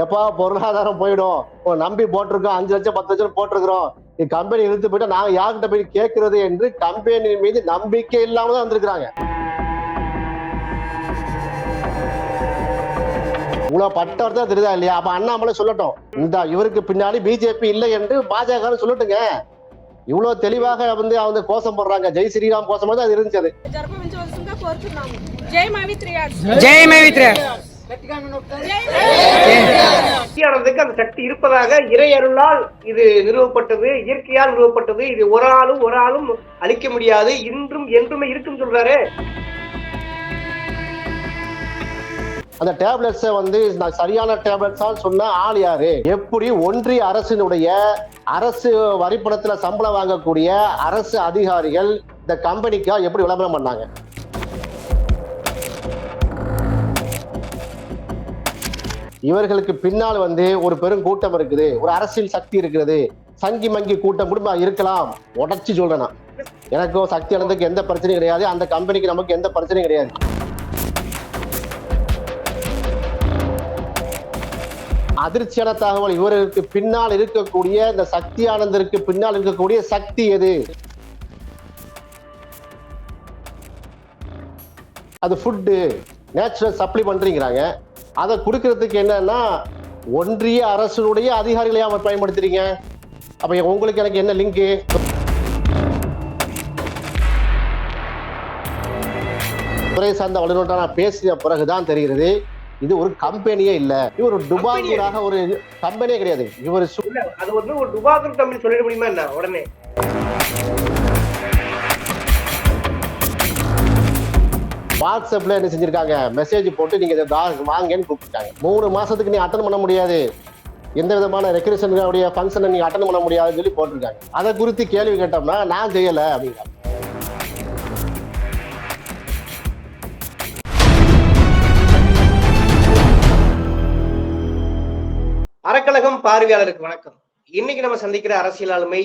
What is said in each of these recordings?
எப்பா பொருளாதாரம் போயிடும். நம்பி போட்டிருக்கோம். அஞ்சு லட்சம் பத்து லட்சம் போட்டிருக்கிறோம். நீ கம்பெனி இழுத்து போயிட்டா நாங்க யார்கிட்ட போய் கேட்கறது என்று கம்பெனி மீது நம்பிக்கை இல்லாம தான் வந்திருக்கிறாங்க. இவ்வளவு பட்டவர்தான் தெரியுதா இல்லையா? அப்ப அண்ணாமலை சொல்லட்டும். இந்த இவருக்கு பின்னாடி பிஜேபி இல்லை என்று பாஜக சொல்லட்டுங்க. இவ்வளவு தெளிவாக வந்து அவங்க கோஷம் போடுறாங்க. ஜெய் ஸ்ரீராம் கோஷம் தான் அது இருந்துச்சு அந்த சக்தி இருப்பதாக இறையருளால் இது நிறுவப்பட்டது இயற்கையால் நிறுவப்பட்டது. இது ஒரு ஆளும் ஒரு ஆளும் அழிக்க முடியாது. இன்றும் என்றுமே இருக்கும் சொல்றாரு. அந்த டேப்லெட்ஸை வந்து நான் சரியான டேப்லெட்ஸான்னு சொன்ன ஆள் யாரு? எப்படி ஒன்றிய அரசினுடைய அரசு வரிப்பணத்தில் சம்பளம் வாங்கக்கூடிய அரசு அதிகாரிகள் இந்த கம்பெனிக்கா எப்படி விளம்பரம் பண்ணாங்க? இவர்களுக்கு பின்னால் வந்து ஒரு பெரும் கூட்டம் இருக்குது. ஒரு அரசியல் சக்தி இருக்கிறது சங்கி மங்கி கூட்டம் கூட இருக்கலாம். உடச்சி சொல்றேன் நான். எனக்கும் சக்தி அளந்துக்கு எந்த பிரச்சனையும் கிடையாது. அந்த கம்பெனிக்கு நமக்கு எந்த பிரச்சனையும் கிடையாது. அதிர்ச்சியான தகவல் இவருக்கு பின்னால் இருக்கக்கூடிய இந்த சக்தி ஆனந்தருக்கு பின்னால் இருக்கக்கூடிய சக்தி எது? அது ஃபுட்டு நேச்சுரல் சப்ளிமெண்ட்ரிங்கிறாங்க அதை கொடுக்கறதுக்கு என்னன்னா ஒன்றிய அரசுடைய அதிகாரிகளை அவர் பயன்படுத்துறீங்க? அப்ப உங்களுக்கு எனக்கு என்ன லிங்க் துறை சார்ந்த வல்லுநர்கிட்ட நான் பேசிய பிறகுதான் தெரிகிறது இது ஒரு கம்பெனியே இல்ல. இவர் ஒரு டுபாங்கூராக ஒரு கம்பெனியே கிடையாது. இவர் அது வந்து ஒரு டுபாக்கர் கம்பெனி சொல்லிட முடியுமா என்ன? உடனே. வாட்ஸ்அப்ல என்ன செஞ்சிருக்காங்க? மெசேஜ் போட்டு நீங்க இதை வாங்கன்னு கூப்பிட்டாங்க மூணு மாசத்துக்கு நீ அட்டன் பண்ண முடியாது. எந்த விதமான ரெக்ரேஷனுடைய ஃபங்க்ஷனை நீங்க அட்டன் பண்ண முடியாதுன்னு சொல்லி போட்டிருக்காங்க. அதை குறித்து கேள்வி கேட்டோம்னா நான் செய்யல அப்படிங்கிறாங்க. அறக்கழகம் பார்வையாளருக்கு வணக்கம். இன்னைக்கு நம்ம சந்திக்கிற அரசியல் ஆளுமை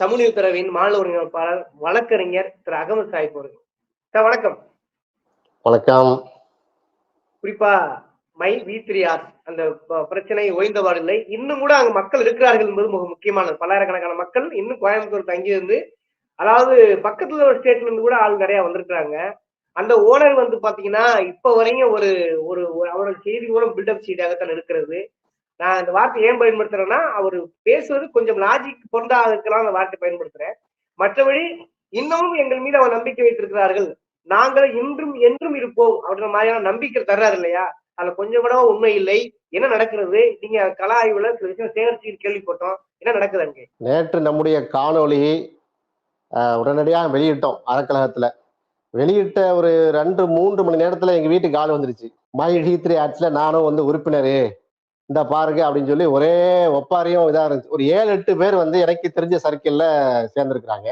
சமூக பிறவின் மாநில ஒருங்கிணைப்பாளர் வழக்கறிஞர் திரு அகமது சாஹிப் அவர்கள். சார் வணக்கம். வணக்கம். குறிப்பா மை வி த்ரீ ஆர் அந்த ப- பிரச்சனை ஓய்ந்தபாடில்லை இன்னும் கூட அங்க மக்கள் இருக்கிறார்கள் என்பது மிக முக்கியமானது. பல்லாயிரக்கணக்கான மக்கள் இன்னும் கோயம்புத்தூர் தங்கி இருந்து அதாவது பக்கத்துல ஒரு ஸ்டேட்ல இருந்து கூட ஆள் நிறைய வந்திருக்கிறாங்க. அந்த ஓனர் வந்து பாத்தீங்கன்னா இப்ப வரையும் ஒரு ஒரு ஒரு அவரோட செய்தி கூட பில்டப் செய்தியாகத்தான் இருக்கிறது. நான் இந்த வார்த்தை ஏன் பயன்படுத்துறேன்னா அவர் பேசுவது கொஞ்சம் லாஜிக் பொருந்தா இருக்கலாம் அந்த வார்த்தை பயன்படுத்துறேன். மற்றபடி இன்னமும் எங்கள் மீது அவர் நம்பிக்கை வைத்திருக்கிறார்கள். நாங்கள் இன்றும் என்றும் இருப்போம் அப்படின்ற மாதிரியான நம்பிக்கை தர்றாரு இல்லையா? அதுல கொஞ்சம் கூட உண்மை இல்லை. என்ன நடக்கிறது? நீங்க கலா ஆய்வுல சில விஷயம் சேகரிச்சு கேள்விப்பட்டோம். என்ன நடக்குது அங்கே? நேற்று நம்முடைய காணொளி உடனடியாக வெளியிட்டோம் அறக்கழகத்துல. வெளியிட்ட ஒரு ரெண்டு மூன்று மணி நேரத்துல எங்க வீட்டுக்கு ஆள் வந்துருச்சு. மை த்ரீ ஆட்ஸ்ல நானும் வந்து உறுப்பினர். இந்த பாருங்க அப்படின்னு சொல்லி ஒரே ஒப்பாரியும் இதா இருந்துச்சு. ஒரு ஏழு எட்டு பேர் வந்து எனக்கு தெரிஞ்ச சர்க்கிள்ல சேர்ந்திருக்கிறாங்க.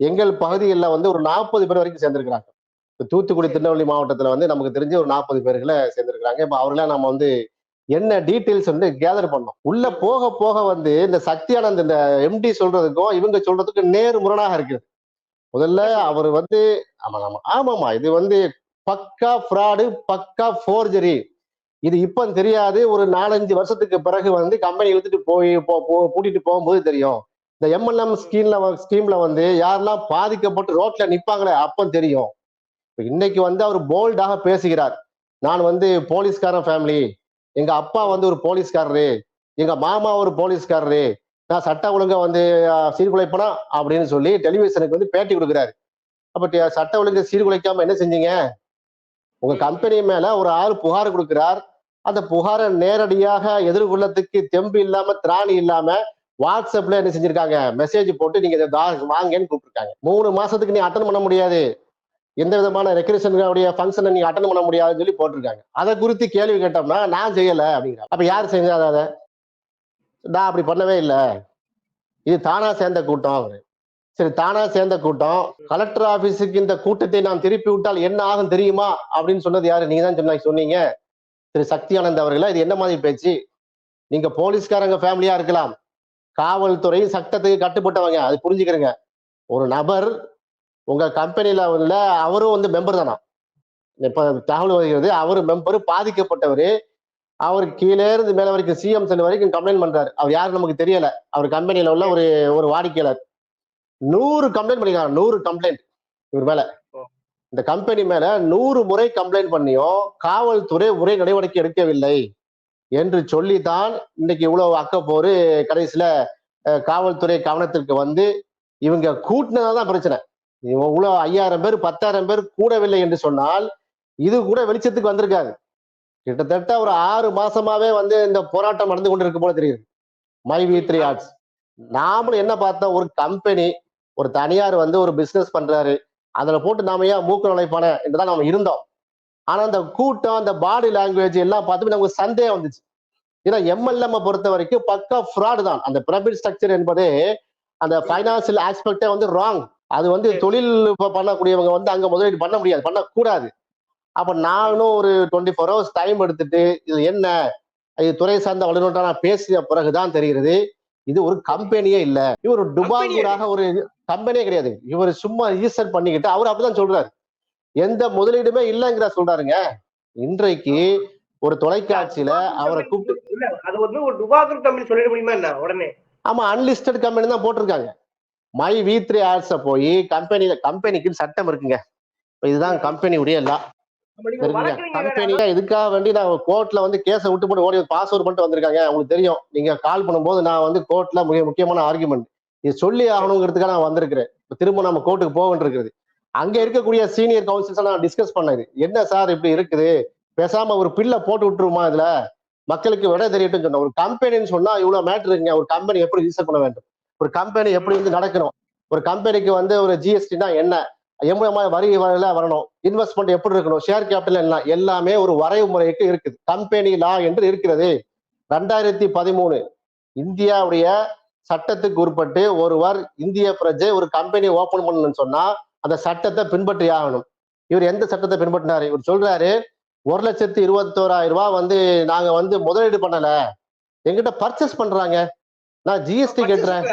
எங்கள் பகுதிகளில் வந்து ஒரு நாற்பது பேர் வரைக்கும் சேர்ந்திருக்கிறாங்க. தூத்துக்குடி திருநெல்வேலி மாவட்டத்துல வந்து நமக்கு தெரிஞ்ச ஒரு நாற்பது பேர்களை சேர்ந்திருக்கிறாங்க. இப்ப அவர்களாம் நம்ம வந்து என்ன டீட்டெயில்ஸ் வந்து கேதர் பண்ணோம். உள்ள போக போக வந்து இந்த சக்தியானந்த் இந்த எம்டி சொல்றதுக்கும் இவங்க சொல்றதுக்கும் நேர் முரணாக இருக்குது. முதல்ல அவர் வந்து ஆமா ஆமா ஆமாமா இது வந்து பக்கா ஃப்ராடு பக்கா ஃபோர்ஜரி இது இப்ப தெரியாது. ஒரு நாலஞ்சு வருஷத்துக்கு பிறகு வந்து கம்பெனி இழுத்துட்டு போய் போ- கூட்டிட்டு போகும்போது தெரியும். இந்த எம்எல்எம் ஸ்கீம்ல ஸ்கீம்ல வந்து யாரெல்லாம் பாதிக்கப்பட்டு ரோட்ல நிப்பாங்களே அப்ப தெரியும். இன்னைக்கு வந்து அவர் போல்டாக பேசுகிறார். நான் வந்து போலீஸ்காரன் ஃபேமிலி எங்க அப்பா வந்து ஒரு போலீஸ்காரரு. எங்க மாமா ஒரு போலீஸ்காரரு. நான் சட்ட ஒழுங்கை வந்து சீர்குலைப்பனா அப்படின்னு சொல்லி டெலிவிஷனுக்கு வந்து பேட்டி கொடுக்குறாரு. அப்ப சட்ட ஒழுங்கை சீர்குலைக்காம என்ன செஞ்சீங்க? உங்க கம்பெனி மேல ஒரு ஆள் புகார் கொடுக்கிறார். அந்த புகாரை நேரடியாக எதிர்கொள்ளத்துக்கு தெம்பு இல்லாம திராணி இல்லாம வாட்ஸ்அப்ல என்ன செஞ்சிருக்காங்க? மெசேஜ் போட்டு நீங்க இதை தா- வாங்கன்னு கூப்பிட்டுருக்காங்க. மூணு மாசத்துக்கு நீ அட்டன் பண்ண முடியாது. எந்த விதமான ரெக்ரேஷனுடைய ஃபங்க்ஷனை நீங்க அட்டன் பண்ண முடியாதுன்னு சொல்லி போட்டிருக்காங்க. அதை குறித்து கேள்வி கேட்டோம்னா நான் செய்யல அப்படிங்கிறாங்க. அப்ப யார் செஞ்சாத அதை? நான் அப்படி பண்ணவே இல்லை. இது தானா சேர்ந்த கூட்டம் அவரு. சரி தானா சேர்ந்த கூட்டம். கலெக்டர் ஆபீஸுக்கு இந்த கூட்டத்தை நாம் திருப்பி விட்டால் என்ன ஆகும் தெரியுமா? அப்படின்னு சொன்னது யாரு? நீங்க தான் சொன்ன சொன்னீங்க. திரு. சக்தி ஆனந்த் அவர்களா இது என்ன மாதிரி பேச்சு? நீங்க போலீஸ்காரங்க ஃபேமிலியா இருக்கலாம். காவல்துறை சட்டத்துக்கு கட்டுப்பட்டவங்க அது புரிஞ்சுக்கிறங்க. ஒரு நபர் உங்க கம்பெனில உள்ள அவரும் வந்து மெம்பர் தானா? இப்ப தகவல் வருகிறது அவரு மெம்பர் பாதிக்கப்பட்டவர் அவர் கீழே இருந்து மேல வரைக்கும் சிஎம் செல் வரைக்கும் கம்ப்ளைண்ட் பண்றாரு. அவர் யாரும் நமக்கு தெரியல. அவர் கம்பெனில உள்ள ஒரு ஒரு வாடிக்கையாளர். நூறு கம்ப்ளைண்ட் பண்ணிருக்காங்க. நூறு கம்ப்ளைண்ட் இவர் மேல. இந்த கம்பெனி மேல நூறு முறை கம்ப்ளைண்ட் பண்ணியும் காவல்துறை உரை நடவடிக்கை எடுக்கவில்லை என்று சொல்லித்தான் இன்னைக்கு இவ்வளவு அக்கப்போரு கடைசியில காவல்துறை கவனத்திற்கு வந்து இவங்க கூட்டினதான் பிரச்சனை. இவ்வளோ ஐயாயிரம் பேர் பத்தாயிரம் பேர் கூடவில்லை என்று சொன்னால் இது கூட வெளிச்சத்துக்கு வந்திருக்காது. கிட்டத்தட்ட ஒரு ஆறு மாசமாவே வந்து இந்த போராட்டம் நடந்து கொண்டிருக்க போல தெரியுது. மை வி த்ரீ ஆர்ட்ஸ் நாமளும் என்ன பார்த்தோம்? ஒரு கம்பெனி ஒரு தனியார் வந்து ஒரு பிசினஸ் பண்றாரு. அதுல போட்டு நாம ஏன் மூக்க நுழைப்பான என்றுதான் நாம இருந்தோம். ஆனா அந்த கூட்டம் அந்த பாடி லாங்குவேஜ் எல்லாம் பார்த்து நமக்கு சந்தேகம் வந்துச்சு. ஏன்னா எம்எல்எம் பொறுத்த வரைக்கும் பக்கா ஃப்ராடு தான். அந்த பிரமிட் ஸ்ட்ரக்சர் என்பதே அந்த ஃபைனான்சியல் ஆஸ்பெக்டே வந்து ராங் அது வந்து தொழில் பண்ணக்கூடியவங்க வந்து அங்க முதலீடு பண்ண முடியாது. பண்ணக்கூடாது. அப்ப நானும் ஒரு டுவெண்ட்டி ஃபோர் ஹவர்ஸ் டைம் எடுத்துட்டு இது என்ன? இது துறை சார்ந்த வல்லுநர்கிட்ட நான் பேசிய பிறகுதான் தெரிகிறது. இது ஒரு கம்பெனியே இல்ல. இவர் ஒரு டுபாகூராக ஒரு கம்பெனியே கிடையாது. இவர் சும்மா ரிஜிஸ்டர் பண்ணிக்கிட்டு அவர் அப்படிதான் சொல்றாரு. எந்த முதலீடுமே இல்லைங்கிற சொல்றாருங்க. இன்றைக்கு ஒரு தொலைக்காட்சியில அவரை கூப்பிட்டு அது வந்து ஒரு டுபாக்கர் கம்பெனி சொல்லிட முடியுமா என்ன? உடனே. ஆமா அன்லிஸ்டட் கம்பெனி தான் போட்டிருக்காங்க. மை வி த்ரீ ஆட்ஸ போய் கம்பெனில கம்பெனிக்கு சட்டம் இருக்குங்க. இப்ப இதுதான் கம்பெனி உடைய லா. அப்ப நீங்க சரிங்களா வழக்கறிஞர் கம்பெனி இதுக்காக வேண்டி நான் கோர்ட்ல வந்து கேஸை விட்டு போட்டு ஓடி பாஸ்வேர்ட் பண்ணிட்டு வந்திருக்காங்க. உங்களுக்கு தெரியும். நீங்க கால் பண்ணும்போது நான் வந்து கோர்ட்ல மிக முக்கியமான ஆர்குமெண்ட் இது சொல்லி ஆகணுங்கிறதுக்காக நான் வந்திருக்கிறேன். இப்ப திரும்ப நம்ம கோர்ட்டுக்கு போக வேண்டியிருக்குது. அங்க இருக்கக்கூடிய சீனியர் கவுன்சில்ஸ் நான் டிஸ்கஸ் பண்ணது என்ன சார் இப்படி இருக்குது? பேசாம ஒரு பில்லை போட்டு விட்டுருமா இதுல? மக்களுக்கு விட தெரியட்டும் சொன்னோம் ஒரு கம்பெனின்னு சொன்னா இவ்வளவு மேட்டர் இருக்குங்க. ஒரு கம்பெனி எப்படி ரிஜிஸ்டர் பண்ண வேண்டும்? ஒரு கம்பெனி எப்படி வந்து நடக்கணும்? ஒரு கம்பெனிக்கு வந்து ஒரு ஜிஎஸ்டினா என்ன? எவ்வளவு வரி வரல வரணும். இன்வெஸ்ட்மெண்ட் எப்படி இருக்கணும்? ஷேர் கேபிட்டல் என்ன? எல்லாமே ஒரு வரைமுறைக்கு இருக்குது. கம்பெனி லா என்று இருக்கிறது. ரெண்டாயிரத்தி பதிமூணு. இந்தியாவுடைய சட்டத்துக்கு உட்பட்டு ஒருவர் இந்திய பிரஜை ஒரு கம்பெனி ஓபன் பண்ணணும்னு சொன்னா அந்த சட்டத்தை பின்பற்றி ஆகணும். இவர் எந்த சட்டத்தை பின்பற்றினாரு? இவர் சொல்றாரு ஒரு லட்சத்தி இருபத்தோராயிரம் ரூபாய் வந்து நாங்க வந்து முதலீடு பண்ணல. எங்கிட்ட பர்ச்சேஸ் பண்றாங்க. நான் ஜிஎஸ்டி கட்டுறேன்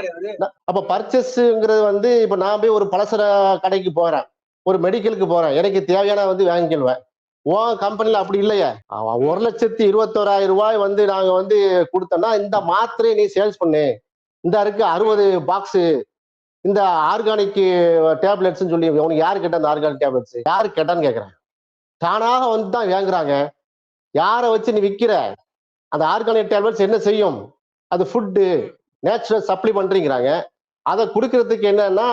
அப்ப பர்ச்சேஸ்ங்கிறது வந்து இப்ப நான் போய் ஒரு பலசர கடைக்கு போறேன். ஒரு மெடிக்கலுக்கு போறேன். எனக்கு தேவையான வந்து வாங்கிக்குவேன் உன் கம்பெனில அப்படி இல்லையே. அவன் ஒரு லட்சத்தி இருபத்தோராயிரம் ரூபாய் வந்து நாங்க வந்து கொடுத்தோம்னா இந்த மாத்திரையை நீ சேல்ஸ் பண்ணு. இந்த இருக்கு அறுபது பாக்ஸ் இந்த ஆர்கானிக் டேப்லெட்ஸ் சொல்லி உனக்கு யாரு கேட்ட அந்த ஆர்கானிக் டேப்லெட்ஸ் யாரு கேட்டான்னு கேக்குறேன் தானாக வந்து தான் வாங்குறாங்க. யாரை வச்சு நீ விக்கிற? அந்த ஆர்கானிக் டேப்லெட்ஸ் என்ன செய்யும்? அது ஃபுட்டு நேச்சுரல் சப்ளை பண்றீங்கிறாங்க. அதை கொடுக்கறதுக்கு என்னன்னா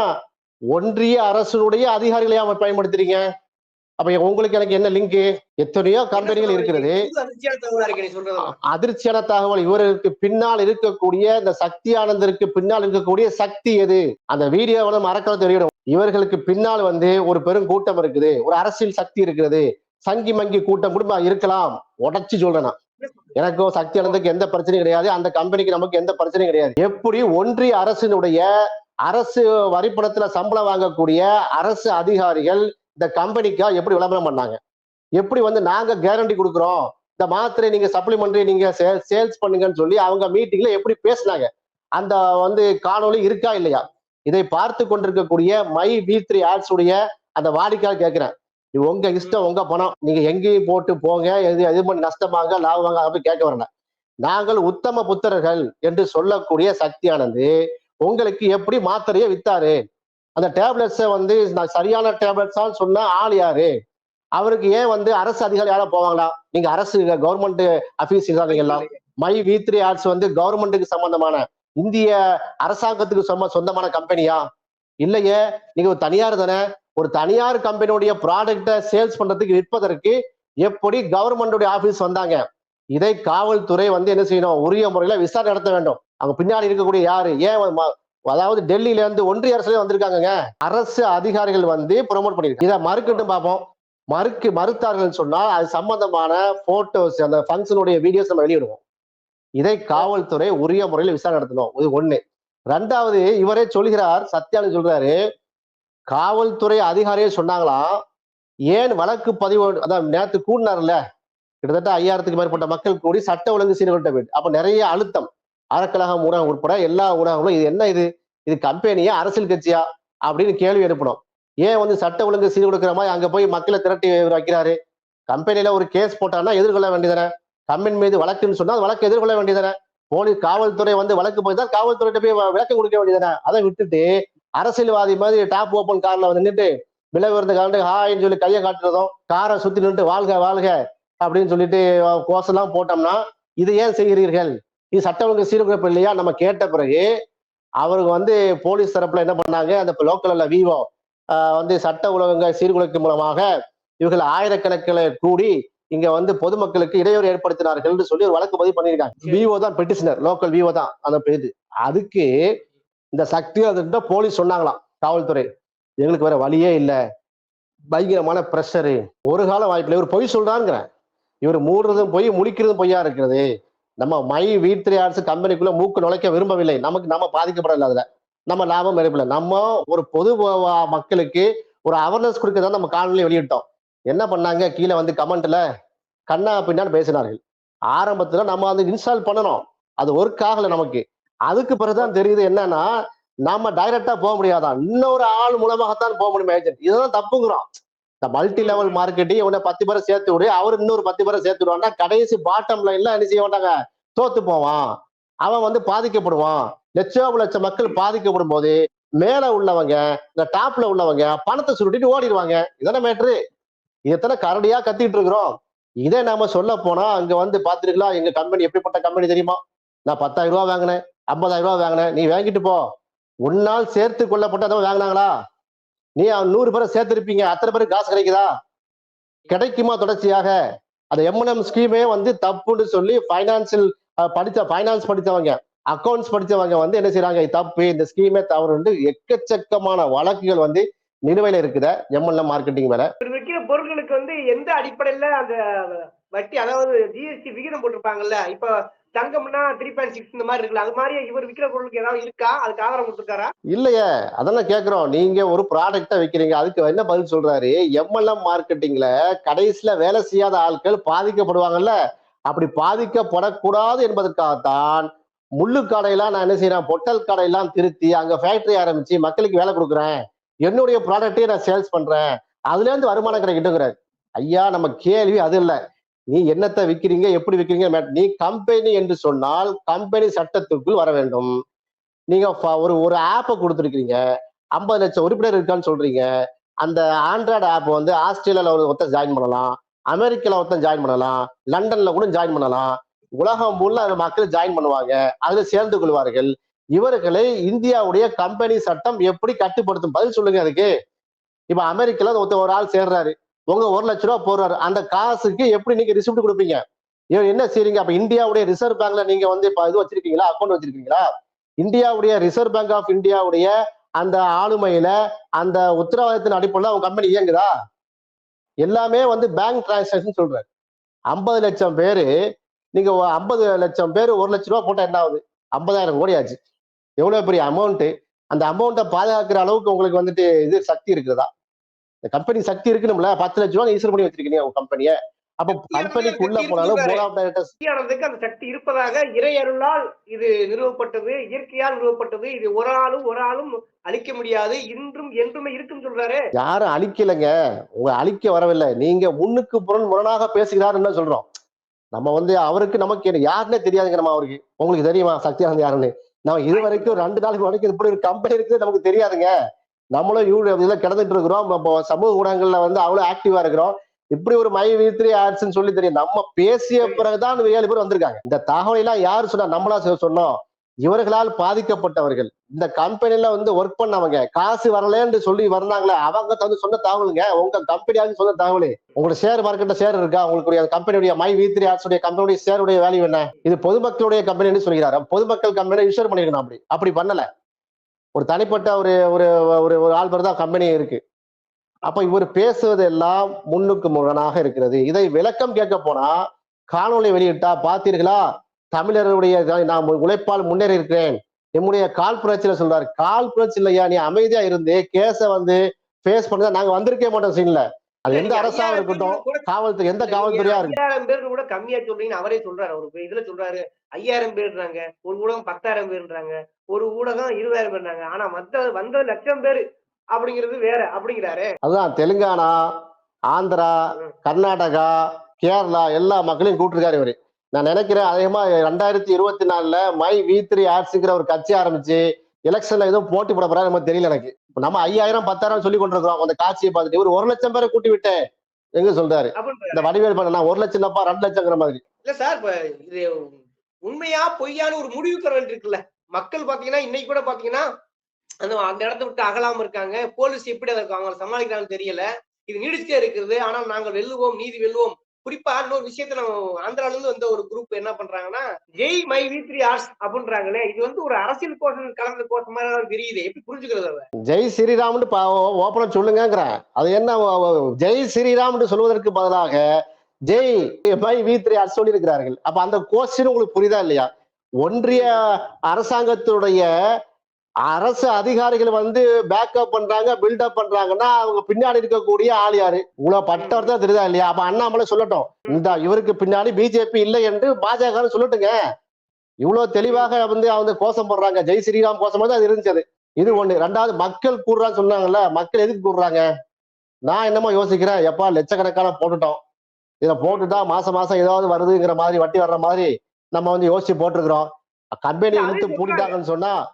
ஒன்றிய அரசுடைய அதிகாரிகளை அவன் பயன்படுத்துறீங்க? அப்ப உங்களுக்கு எனக்கு என்ன லிங்க் எத்தனையோ கம்பெனிகள் இருக்கிறது. அதிர்ச்சியான தகவல். இவருக்கு பின்னால் இருக்கக்கூடிய இந்த சக்தி ஆனந்தருக்கு பின்னால் இருக்கக்கூடிய சக்தி எது? அந்த வீடியோ வந்து மறக்க தெரியணும் இவர்களுக்கு பின்னால் வந்து ஒரு பெரும் கூட்டம் இருக்குது. ஒரு அரசியல் சக்தி இருக்கிறது. சங்கி மங்கி கூட்டம் கூட இருக்கலாம். உடச்சி சொல்றேன் எனக்கும் சக்தி அளந்துக்கு எந்த பிரச்சனையும் கிடையாது. அந்த கம்பெனிக்கு நமக்கு எந்த பிரச்சனையும் கிடையாது. எப்படி ஒன்றிய அரசினுடைய அரசு வரிப்பணத்துல சம்பளம் வாங்கக்கூடிய அரசு அதிகாரிகள் இந்த கம்பெனிக்கா எப்படி விளம்பரம் பண்ணாங்க? எப்படி வந்து நாங்க கேரண்டி கொடுக்குறோம்? இந்த மாத்திரை நீங்க சப்ளிமெண்ட்ரி நீங்க சேல்ஸ் பண்ணுங்கன்னு சொல்லி அவங்க மீட்டிங்ல எப்படி பேசினாங்க? அந்த வந்து காணொளி இருக்கா இல்லையா? இதை பார்த்து கொண்டிருக்கக்கூடிய மை வி த்ரீ ஆட்ஸ் உடைய அந்த வாடிக்கையாளர் கேட்கிறேன் உங்க இஷ்டம் உங்க பணம். நீங்க எங்கேயும் போட்டு போங்க. எது எது பண்ணி நஷ்டமாங்க லாபமாங்க அப்படி கேட்க வரல நாங்கள் உத்தம புத்திரர்கள் என்று சொல்லக்கூடிய சக்தியானது உங்களுக்கு எப்படி மாத்திரையை வித்தாரு? அந்த டேப்லெட்ஸை வந்து நான் சரியான டேப்லெட்ஸா சொன்னா ஆள் யாரு? அவருக்கு ஏன் வந்து அரசு அதிகாரி யாரா போவாங்களா? நீங்க அரசு கவர்மெண்ட் அபிஷியல் எல்லாம். மை வி த்ரீ ஆர்ட்ஸ் வந்து கவர்மெண்ட்டுக்கு சம்பந்தமான இந்திய அரசாங்கத்துக்கு சொந்த சொந்தமான கம்பெனியா இல்லையே. நீங்க ஒரு தனியார் தானே. ஒரு தனியார் கம்பெனியுடைய ப்ராடக்டை சேல்ஸ் பண்றதுக்கு விற்பதற்கு எப்படி கவர்மெண்டுடைய ஆபீஸ் வந்தாங்க? இதை காவல்துறை வந்து என்ன செய்யணும்? உரிய முறையில விசாரணை நடத்த வேண்டும். அவங்க பின்னாடி இருக்கக்கூடிய யாரு? ஏன் அதாவது டெல்லியில இருந்து ஒன்றிய அரசுல வந்திருக்காங்கங்க. அரசு அதிகாரிகள் வந்து ப்ரொமோட் பண்ணிருக்காங்க. இதை மறுக்கட்டும் பார்ப்போம். மறுக்கு மறுத்தார்கள் சொன்னால் அது சம்பந்தமான போட்டோஸ் அந்த ஃபங்க்ஷனுடைய வீடியோஸ் நம்ம வெளியிடுவோம். இதை காவல்துறை உரிய முறையில் விசாரணை நடத்தணும். இது ஒண்ணு. ரெண்டாவது இவரே சொல்கிறார் சத்யானு சொல்றாரு. காவல்துறை அதிகாரியே சொன்னாங்களாம் ஏன் வழக்கு பதிவு அதான் நேத்து கூடினார்ல கிட்டத்தட்ட ஐயாயிரத்துக்கு மேற்பட்ட மக்கள் கூடி சட்ட ஒழுங்கு சீர்கட்ட போயிட்டு. அப்ப நிறைய அழுத்தம். அறக்கழகம் ஊடகம் உட்பட எல்லா ஊடகங்களும் இது என்ன இது? இது கம்பெனியா அரசியல் கட்சியா? அப்படின்னு கேள்வி எழுப்பணும் ஏன் வந்து சட்ட ஒழுங்கு சீர் கொடுக்குற மாதிரி அங்க போய் மக்களை திரட்டி வைக்கிறாரு? கம்பெனியில ஒரு கேஸ் போட்டான்னா எதிர்கொள்ள வேண்டியதானே கம்பெனி மீது வழக்குன்னு சொன்னா அந்த வழக்கு எதிர்கொள்ள வேண்டியதானே போலீஸ் காவல்துறை வந்து வழக்கு போய் தான் காவல்துறையிட்ட போய் விளக்கம் கொடுக்க வேண்டியதானே அதை விட்டுட்டு அரசியல்வாதி மாதிரி டாப் ஓப்பன் கார்ல வந்து நின்றுட்டு விலை உயர்ந்த காண்டு ஹாய்ன்னு சொல்லி கையை காட்டுறதும் காரை சுத்தி நின்று வாழ்க வாழ்க அப்படின்னு சொல்லிட்டு கோஷம்லாம் போட்டோம்னா இது ஏன் செய்கிறீர்கள்? இது சட்ட ஒழுங்கு சீர்குலைப்பு இல்லையா? நம்ம கேட்ட பிறகு அவருக்கு வந்து போலீஸ் தரப்புல என்ன பண்ணாங்க அந்த லோக்கல்ல விவோ வந்து சட்ட ஒழுங்கு சீர்குலைக்கும் மூலமாக இவர்கள் ஆயிரக்கணக்கில் கூடி இங்க வந்து பொதுமக்களுக்கு இடையூறு ஏற்படுத்தினார்கள் சொல்லி ஒரு வழக்கு பதிவு பண்ணியிருக்காங்க. விவோ தான் பெட்டிஷனர் லோக்கல் விவோ தான். அந்த இது. அதுக்கு இந்த சக்தி அதுக்கிட்ட போலீஸ் சொன்னாங்களாம் காவல்துறை. எங்களுக்கு வேற வழியே இல்லை. பயங்கரமான ப்ரெஷரு ஒரு காலம் வாய்ப்பில்லை. இவர் பொய் சொல்றாருங்கிறேன் இவர் மூடுறதும் பொய் முடிக்கிறதும் பொய்யா இருக்கிறது. நம்ம மை வீட் த்ரீ ஆர்ட்ஸ் கம்பெனிக்குள்ள மூக்கு நுழைக்க விரும்பவில்லை. நமக்கு நம்ம பாதிக்கப்படல அதுல. நம்ம லாபம் எடுப்பில்லை நம்ம ஒரு பொது மக்களுக்கு ஒரு அவேர்னஸ் கொடுக்க தான் நம்ம காணொலி வெளியிட்டோம். என்ன பண்ணாங்க? கீழே வந்து கமெண்ட்ல கண்ணா பின்னான்னு பேசினார்கள். ஆரம்பத்துல நம்ம அதை இன்ஸ்டால் பண்ணணும். அது ஒர்க் ஆகல நமக்கு. அதுக்கு பிறகுதான் தெரியுது என்னன்னா நாம டைரக்டா போக முடியாதான் இன்னொரு ஆள் மூலமாகத்தான் போக முடியும் ஏஜென்ட் இதுதான் தப்புங்கிறோம் இந்த மல்டி லெவல் மார்க்கெட்டிங் உன்னை பத்து பேரை சேர்த்து விடு அவர் இன்னொரு பத்து பேரை சேர்த்து விடுவான்னா கடைசி பாட்டம் லைன்ல என்ன செய்ய மாட்டாங்க? தோத்து போவான். அவன் வந்து பாதிக்கப்படுவான். லட்சம் லட்சம் மக்கள் பாதிக்கப்படும் போது மேல உள்ளவங்க இந்த டாப்ல உள்ளவங்க பணத்தை சுருட்டிட்டு ஓடிடுவாங்க. இதான மேட்ரு இதனை கரடியா கத்திட்டு இருக்கிறோம். இதே நாம சொல்ல போனா அங்க வந்து பாத்துருக்கலாம் எங்க கம்பெனி எப்படிப்பட்ட கம்பெனி தெரியுமா? நான் பத்தாயிரம் ரூபா வாங்கினேன் ஐம்பதாயிரம் ரூபா வாங்கினேன். நீ வாங்கிட்டு போ. உன்னால் சேர்த்து கொள்ளப்பட்டவங்க வாங்கினாங்களா? நீ அவன் நூறு பேரை சேர்த்திருப்பீங்க. அத்தனை பேருக்கு காசு கிடைக்குதா? கிடைக்குமா தொடர்ச்சியாக? அந்த எம்என்எம் ஸ்கீமே வந்து தப்புன்னு சொல்லி ஃபைனான்சியல் படித்த ஃபைனான்ஸ் படித்தவங்க அக்கௌண்ட்ஸ் படித்தவங்க வந்து என்ன செய்யறாங்க தப்பு. இந்த ஸ்கீமே தவறு எக்கச்சக்கமான வழக்குகள் வந்து நிலுவையில இருக்குத. எம்என்எம் மார்க்கெட்டிங் மேல. விற்கிற பொருட்களுக்கு வந்து எந்த அடிப்படையில அந்த வட்டி அதாவது ஜிஎஸ்டி விகிதம் போட்டிருப்பாங்கல்ல? இப்ப தங்கம்னா த்ரீ பாயிண்ட் சிக்ஸ் இந்த மாதிரி இருக்குல்ல அது மாதிரி இவர் விற்கிற பொருளுக்கு ஏதாவது இருக்கா? அதுக்கு ஆதாரம் கொடுத்துருக்காரா? இல்லையே அதெல்லாம் கேட்குறோம் நீங்க ஒரு ப்ராடக்டா வைக்கிறீங்க அதுக்கு என்ன பதில் சொல்றாரு? எம்எல்எம் மார்க்கெட்டிங்ல கடைசியில வேலை செய்யாத ஆட்கள் பாதிக்கப்படுவாங்கல்ல? அப்படி பாதிக்கப்படக்கூடாது என்பதற்காகத்தான் முள்ளு கடையெல்லாம் நான் என்ன செய்யறேன் பொட்டல் கடையெல்லாம் திருத்தி அங்க ஃபேக்டரி ஆரம்பிச்சு மக்களுக்கு வேலை கொடுக்குறேன். என்னுடைய ப்ராடக்டே நான் சேல்ஸ் பண்றேன். அதுல இருந்து வருமானம் கிடைக்கட்டுங்கிறாரு. ஐயா நம்ம கேள்வி அது இல்லை. நீ என்னத்தை விக்கிறீங்க எப்படி விக்கிறீங்க நீ கம்பெனி என்று சொன்னால் கம்பெனி சட்டத்துக்குள் வர வேண்டும். நீங்க ஒரு ஒரு ஆப்பை கொடுத்துருக்கீங்க ஐம்பது லட்சம் உறுப்பினர் இருக்கான்னு சொல்றீங்க அந்த ஆண்ட்ராய்டு ஆப் வந்து ஆஸ்திரேலியால ஒரு ஒருத்தன் ஜாயின் பண்ணலாம் அமெரிக்கால ஒருத்தன் ஜாயின் பண்ணலாம் லண்டன்ல கூட ஜாயின் பண்ணலாம் உலகம் முழுல மக்கள் ஜாயின் பண்ணுவாங்க அதுல சேர்ந்து கொள்வார்கள். இவர்களை இந்தியாவுடைய கம்பெனி சட்டம் எப்படி கட்டுப்படுத்தும்? பதில் சொல்லுங்க அதுக்கு. இப்ப அமெரிக்கால ஒருத்தர் ஒரு ஆள் சேர்றாரு. உங்க ஒரு லட்ச ரூபா போடுறாரு. அந்த காசுக்கு எப்படி நீங்க ரிசிப்ட் கொடுப்பீங்க? என்ன செய்றீங்க? அப்ப இந்தியாவுடைய ரிசர்வ் பேங்க்ல நீங்க வந்து இப்ப இது வச்சிருக்கீங்களா? அக்கௌண்ட் வச்சிருக்கீங்களா? இந்தியாவுடைய ரிசர்வ் பேங்க் ஆஃப் இந்தியாவுடைய அந்த ஆளுமையில அந்த உத்தரவாதத்தின் அடிப்படையில் உங்க கம்பெனி இயங்குதா? எல்லாமே வந்து பேங்க் டிரான்சாக்ஷன் சொல்றாரு. ஐம்பது லட்சம் பேரு நீங்க ஐம்பது லட்சம் பேர் ஒரு லட்ச ரூபா போட்டா என்ன ஆகுது? ஐம்பதாயிரம் கோடி ஆச்சு. எவ்வளவு பெரிய அமௌண்ட் அந்த அமௌண்ட்டை பாதுகாக்கிற அளவுக்கு உங்களுக்கு வந்துட்டு இது சக்தி இருக்குதா? இந்த கம்பெனி சக்தி இருக்கணும்ல பத்து லட்ச ரூபா ஈஸ்வர் பண்ணி வச்சிருக்கீங்க உங்க கம்பெனியை அப்ப கம்பெனிக்குள்ள போனாலும் போர்ட் ஆஃப் டைரக்டர்ஸ் அந்த சக்தி இருப்பதாக இறை அருளால் இது நிறுவப்பட்டது இயற்கையால் நிறுவப்பட்டது. இது ஒரு ஆளும் ஒரு ஆளும் அழிக்க முடியாது இன்றும் என்றுமே இருக்குன்னு சொல்றாரு. யாரும் அழிக்கலைங்க. உங்க அழிக்க வரவில்லை. நீங்க முன்னுக்கு புறன் முரணாக பேசுகிறாருன்னு சொல்றோம். நம்ம வந்து அவருக்கு நமக்கு என்ன- யாருன்னே தெரியாதுங்க நம்ம அவருக்கு. உங்களுக்கு தெரியுமா சக்தியானந்த் யாருன்னு? நம்ம இது வரைக்கும் ரெண்டு நாளைக்கு வரைக்கும் இப்படி ஒரு கம்பெனி இருக்குது நமக்கு தெரியாதுங்க. நம்மளும் யூடியூப் கிடந்துட்டு இருக்கிறோம். இப்போ சமூக ஊடகங்கள்ல வந்து அவ்வளவு ஆக்டிவா இருக்கிறோம். இப்படி ஒரு மை வீத்ரி ஆட்ஸ்ன்னு சொல்லி தெரியும். நம்ம பேசிய பிறகுதான் ஏழு பேர் வந்திருக்காங்க. இந்த தகவலை எல்லாம் யாரு சொன்னா? நம்மளா சொன்னோம். இவர்களால் பாதிக்கப்பட்டவர்கள். இந்த கம்பெனில வந்து ஒர்க் பண்ணவங்க காசு வரலன்னு சொல்லி வந்தாங்களே அவங்க வந்து சொன்ன தகவலுங்க உங்க கம்பெனியாவது சொன்ன தகவல். உங்களோட ஷேர் மார்க்கெட்ல ஷேர் இருக்கா? உங்களுக்கு கம்பெனியுடைய மை வி த்ரீ ஆர்ட்ஸுடைய கம்பெனியுடைய ஷேருடைய வேல்யூ என்ன? இது பொதுமக்களுடைய கம்பெனின்னு சொல்கிறார். பொதுமக்கள் கம்பெனியை இன்ஷூர் பண்ணிருக்கணும் அப்படி. அப்படி பண்ணல. ஒரு தனிப்பட்ட ஒரு ஒரு ஒரு ஒரு ஆள் தான் கம்பெனி இருக்கு. அப்ப இவர் பேசுவது எல்லாம் முன்னுக்கு முரணாக இருக்கிறது. இதை விளக்கம் கேட்க போனா காணொலி வெளியிட்டா பார்த்தீர்களா? தமிழருடைய நான் உழைப்பால் முன்னேறி இருக்கிறேன். நம்முடைய கால் புரட்சியில சொல்றாரு கால் புரட்சி இல்லையா? நீ அமைதியா இருந்து கேஸை வந்து ஃபேஸ் பண்ணதா நாங்க வந்திருக்கே மாட்டோம் சீன்ல அது எந்த அரசாங்கம் இருக்கட்டும் காவல்துறை எந்த காவல்துறையா இருக்கு? ஐயாயிரம் பேர் கூட கம்மியா சொல்றீங்கன்னு அவரே சொல்றாரு. அவரு இதுல சொல்றாரு ஐயாயிரம் பேர்ன்றாங்க ஒரு ஊடகம் பத்தாயிரம் பேர்ன்றாங்க ஒரு ஊடகம் இருபதாயிரம் பேர்ன்றாங்க. ஆனா மத்த வந்த லட்சம் பேர் அப்படிங்கிறது வேற அப்படிங்கிறாரு. அதுதான் தெலுங்கானா ஆந்திரா கர்நாடகா கேரளா எல்லா மக்களையும் கூப்பிட்டுருக்காரு இவரு. நான் நினைக்கிறேன் அதிகமா ரெண்டாயிரத்தி இருபத்தி நாலுல மை வி த்ரீ ஆர்ட்ஸுங்கிற ஒரு கட்சி ஆரம்பிச்சு எலெக்ஷன்ல எதுவும் போட்டி போட போறா நமக்கு தெரியல எனக்கு. இப்ப நம்ம ஐயாயிரம் பத்தாயிரம் சொல்லி கொண்டிருக்கிறோம். அந்த காட்சியை பார்த்துட்டு இவர் ஒரு லட்சம் பேரை கூட்டி விட்டேன். எங்க சொல்றாரு? இந்த வடிவேல் பண்ண நான் ஒரு லட்சம் தப்பா ரெண்டு லட்சங்கிற மாதிரி. இல்ல சார் இது உண்மையா பொய்யான்னு ஒரு முடிவு தர வேண்டியிருக்குல்ல மக்கள் பாத்தீங்கன்னா இன்னைக்கு கூட பாத்தீங்கன்னா அந்த அந்த இடத்த விட்டு அகலாம இருக்காங்க. போலீஸ் எப்படி அதை அவங்க சமாளிக்கிறாங்கன்னு தெரியல. இது நீடிச்சே இருக்குது. ஆனால் நாங்கள் வெல்லுவோம் நீதி வெல்லுவோம். குறிப்பா இன்னொரு விஷயத்துல ஆந்திரால இருந்து வந்த ஒரு குரூப் என்ன பண்றாங்கன்னா Jai My V three Arts அப்படின்றாங்களே. இது வந்து ஒரு அரசியல் கோஷம் கலந்த கோஷம் மாதிரி தான் தெரியுது. எப்படி புரிஞ்சுக்கிறது அதை? ஜெய் ஸ்ரீராம்னு ஓப்பனா சொல்லுங்கிற அது என்ன ஜெய் ஸ்ரீராம்னு சொல்வதற்கு பதிலாக Jai My V three Arts சொல்லி இருக்கிறார்கள் அப்ப அந்த கோஷன் உங்களுக்கு புரியுதா இல்லையா? ஒன்றிய அரசாங்கத்துடைய அரசு அதிகாரிகள் வந்து பேக்கப் பண்றாங்க பில்டப் பண்றாங்கன்னா அவங்க பின்னாடி இருக்கக்கூடிய ஆள் யாரு? இவ்வளவு பட்டவர் தான் தெரியுதா இல்லையா? அப்ப அண்ணாமலை சொல்லட்டும். இந்த இவருக்கு பின்னாடி பிஜேபி இல்லை என்று பாஜக சொல்லட்டுங்க. இவ்வளவு தெளிவாக வந்து அவங்க கோஷம் போடுறாங்க. ஜெய் ஸ்ரீராம் கோஷம் தான் அது இருந்துச்சு. இது ஒண்ணு. ரெண்டாவது மக்கள் கூடுறான்னு சொன்னாங்கல்ல மக்கள் எதுக்கு கூடுறாங்க நான் என்னமோ யோசிக்கிறேன். எப்பா லட்சக்கணக்கான போட்டுட்டோம். இதை போட்டுட்டா மாசம் மாசம் ஏதாவது வருதுங்கிற மாதிரி வட்டி வர்ற மாதிரி நம்ம வந்து யோசிச்சு போட்டிருக்கிறோம். கம்பெனி இழுத்து. பூட்டிட்டாங்கன்னு சொன்னா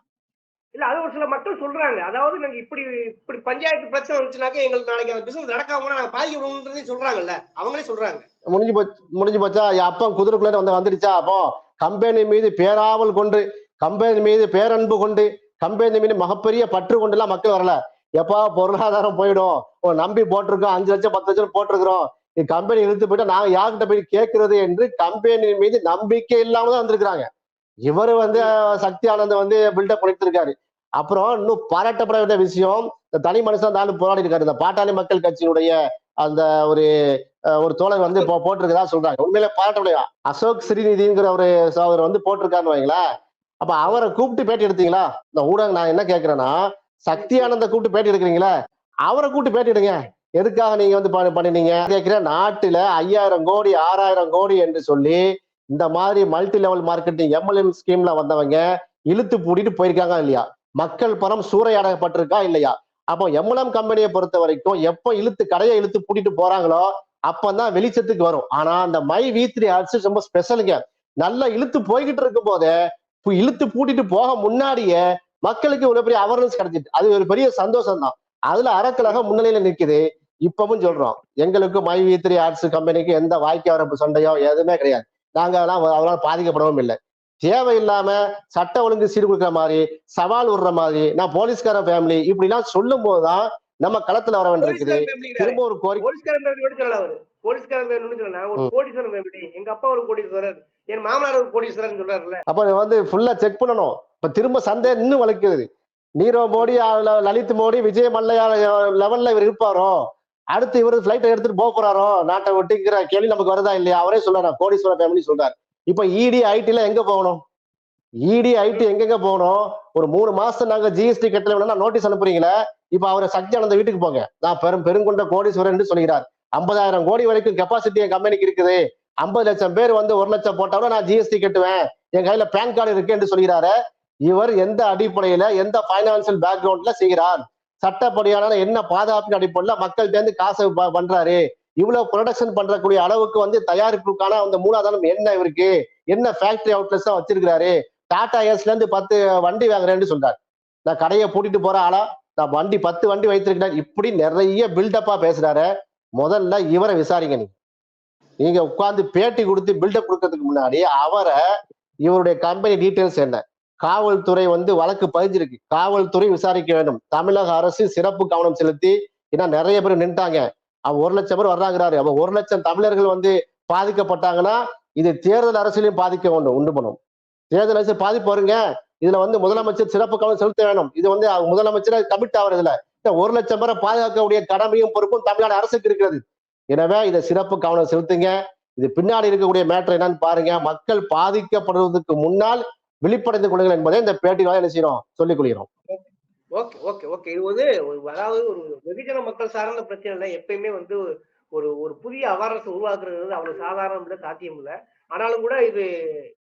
இல்ல அது ஒரு சில மக்கள் சொல்றாங்க. அதாவது நாங்க இப்படி இப்படி பஞ்சாயத்து பிரச்சனை வந்துச்சுனாக்க எங்களுக்கு நாளைக்கு அந்த பிசினஸ் நடக்காம நாங்க பாதிக்கணும்ன்றதே சொல்றாங்கல்ல. அவங்களே சொல்றாங்க. முடிஞ்சு போச்சு முடிஞ்சு போச்சா? என் குதிரைக்குள்ள வந்து வந்துடுச்சா? அப்போ கம்பெனி மீது பேராவல் கொண்டு கம்பெனி மீது பேரன்பு கொண்டு கம்பெனி மீது மகப்பெரிய பற்று கொண்டு எல்லாம் மக்கள் வரல. எப்பா பொருளாதாரம் போயிடும். ஓ, நம்பி போட்டிருக்கோம். அஞ்சு லட்சம் பத்து லட்சம் போட்டிருக்கிறோம். கம்பெனி இழுத்து போயிட்டா நாங்க யார்கிட்ட போய் கேட்கறது என்று கம்பெனி மீது நம்பிக்கை இல்லாம தான் வந்திருக்கிறாங்க. இவரு வந்து சக்தி ஆனந்த் வந்து பில்டப் பண்ணிட்டு இருக்காரு. அப்புறம் இன்னும் பாராட்டப்பட வேண்டிய விஷயம் இந்த தனி மனுஷன் தான் போராடி இருக்காரு இந்த பாட்டாளி மக்கள் கட்சியினுடைய அந்த ஒரு ஒரு தோழர் வந்து இப்போ போட்டிருக்கதா சொல்றாங்க. உண்மையிலே பாராட்ட முடியும்? அசோக் ஸ்ரீநிதிங்கிற ஒரு அவர் வந்து போட்டிருக்காருன்னு வைங்களேன் அப்ப அவரை கூப்பிட்டு பேட்டி எடுத்தீங்களா? இந்த ஊடகம் நான் என்ன கேட்கிறேன்னா சக்தி ஆனந்த கூப்பிட்டு பேட்டி எடுக்கிறீங்களா அவரை கூப்பிட்டு பேட்டி எடுங்க. எதுக்காக நீங்க வந்து பண்ணினீங்க? கேட்கிறேன் நாட்டுல ஐயாயிரம் கோடி ஆறாயிரம் கோடி என்று சொல்லி இந்த மாதிரி மல்டி லெவல் மார்க்கெட்டிங் எம்எல்எம் ஸ்கீம்ல வந்தவங்க இழுத்து பூட்டிட்டு போயிருக்காங்க இல்லையா? மக்கள் பணம் சூறையாடப்பட்டிருக்கா இல்லையா? அப்போ எம்எல்எம் கம்பெனியை பொறுத்த வரைக்கும் எப்போ இழுத்து கடையை இழுத்து பூட்டிட்டு போறாங்களோ அப்பதான் வெளிச்சத்துக்கு வரும். ஆனா அந்த மை வி த்ரீ ஆர்ட்ஸ் ரொம்ப ஸ்பெஷலுங்க நல்லா இழுத்து போய்கிட்டு இருக்கும் போதே இழுத்து பூட்டிட்டு போக முன்னாடியே மக்களுக்கு ஒரு பெரிய அவேர்னஸ் கிடைச்சிட்டு அது ஒரு பெரிய சந்தோஷம் தான் அதுல அறக்கழகம் முன்னிலையில நிக்குது. இப்பவும் சொல்றோம் எங்களுக்கு மை வி த்ரீ ஆர்ட்ஸ் கம்பெனிக்கு எந்த வாய்க்கு வரப்பு சண்டையோ எதுவுமே கிடையாது. நாங்க அதெல்லாம் அதெல்லாம் பாதிக்கப்படவும் இல்லை. தேவையில்லாம சட்ட ஒழுங்கு சீர் கொடுக்குற மாதிரி சவால் விடுற மாதிரி நான் போலீஸ்கார ஃபேமிலி இப்படி எல்லாம் சொல்லும் போதுதான் நம்ம களத்துல வர வேண்டியிருக்குது. திரும்ப ஒரு கோரிக்கை அப்பா வந்து ஃபுல்லா செக் பண்ணணும். இப்ப திரும்ப சந்தை இன்னும் வலிக்குது நீரவ் மோடி லலித் மோடி விஜய் மல்லையா லெவல்ல இவர் இருப்பாரோ? அடுத்து இவர் பிளைட்டை எடுத்துட்டு போக போறாரோ? நாட்டை விட்டுங்கிற கேள்வி நமக்கு வருதா இல்லையா? அவரே சொல்றாரு கோடீஸ்வர ஃபேமிலி சொல்றாரு. இப்ப இடி ஐடில எங்க போகணும்? இடி ஐடி எங்கெங்க போகணும்? ஒரு மூணு மாசம் நாங்க ஜிஎஸ்டி கட்டல வேணா நோட்டீஸ் அனுப்புறீங்களே? இப்ப அவரை சக்தி அந்த வீட்டுக்கு போங்க. நான் பெரும் பெருங்கொண்ட கோடீஸ்வரன் என்று சொல்கிறார். ஐம்பதாயிரம் கோடி வரைக்கும் கெப்பாசிட்டி என் கம்பெனிக்கு இருக்குது. ஐம்பது லட்சம் பேர் வந்து ஒரு லட்சம் போட்டாலும் நான் ஜிஎஸ்டி கட்டுவேன். என் கையில பேன் கார்டு இருக்கு என்று சொல்கிறாரு. இவர் எந்த அடிப்படையில எந்த பைனான்சியல் பேக்ரவுண்ட்ல செய்கிறார்? சட்டப்படியான என்ன பாதுகாப்பின் அடிப்படையில மக்கள் சேர்ந்து காசு பண்றாரு? இவ்வளவு ப்ரொடக்ஷன் பண்றக்கூடிய அளவுக்கு வந்து தயாரிப்புக்கான அந்த மூலாதாரம் என்ன இவருக்கு என்ன ஃபேக்டரி அவுட்லெட்ஸ் தான் வச்சிருக்கிறாரு? டாடா ஏஸ்ல இருந்து பத்து வண்டி வாங்குறேன்னு சொல்றாரு. நான் கடையை பூட்டிட்டு போற ஆளா? நான் வண்டி பத்து வண்டி வைத்திருக்கிறேன். இப்படி நிறைய பில்டப்பா பேசுறாரு. முதல்ல இவரை விசாரிங்க நீங்க. நீங்க உட்கார்ந்து பேட்டி கொடுத்து பில்டப் கொடுக்கறதுக்கு முன்னாடி அவரை இவருடைய கம்பெனி டீட்டெயில்ஸ் என்ன? காவல்துறை வந்து வழக்கு பதிஞ்சிருக்கு. காவல்துறை விசாரிக்க வேண்டும். தமிழக அரசு சிறப்பு கவனம் செலுத்தி ஏன்னா நிறைய பேர் நின்ட்டாங்க அவன் ஒரு லட்சம் பேர் வர்றாங்கிறாரு. அவன் ஒரு லட்சம் தமிழர்கள் வந்து பாதிக்கப்பட்டாங்கன்னா இது தேர்தல் அரசியலையும் பாதிக்க வேண்டும் உண்டு பண்ணும். தேர்தல் அரசியல் பாதிப்பு வருங்க. இதுல வந்து முதலமைச்சர் சிறப்பு கவனம் செலுத்த வேணும் இது வந்து முதலமைச்சரை முதலமைச்சர் கமிட் ஆகுறது இல்ல இந்த ஒரு லட்சம் பேரை பாதுகாக்கக்கூடிய கடமையும் பொறுப்பும் தமிழ்நாடு அரசுக்கு இருக்கிறது. எனவே இதை சிறப்பு கவனம் செலுத்துங்க. இது பின்னாடி இருக்கக்கூடிய மேட்டர் என்னன்னு பாருங்க. மக்கள் பாதிக்கப்படுவதற்கு முன்னால் விழிப்படைந்து கொள்ளுங்கள் என்பதை இந்த பேட்டியில என்ன செய்யறோம்? சொல்லிக் கொள்கிறோம். Okay okay okay. இது வந்து ஒரு அதாவது ஒரு வெகுஜன மக்கள் சார்ந்த பிரச்சனை இல்லை. எப்பயுமே வந்து ஒரு ஒரு புதிய அவேர்னஸ் உருவாக்குறது அவ்வளவு சாதாரணம் இல்லை சாத்தியம் இல்லை. ஆனாலும் கூட இது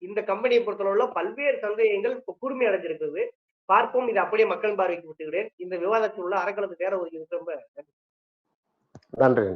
இந்த கம்பெனியை பொறுத்தளவுல பல்வேறு சந்தேகங்கள் இப்போ கூர்மை அடைஞ்சிருக்குது. பார்ப்போம். இது அப்படியே மக்கள் பார்வைக்கு விட்டுகிறேன் இந்த விவாதத்தில் உள்ள அறக்களத்துக்கு நேரம் ஒதுக்கி ரொம்ப நன்றி நன்றி.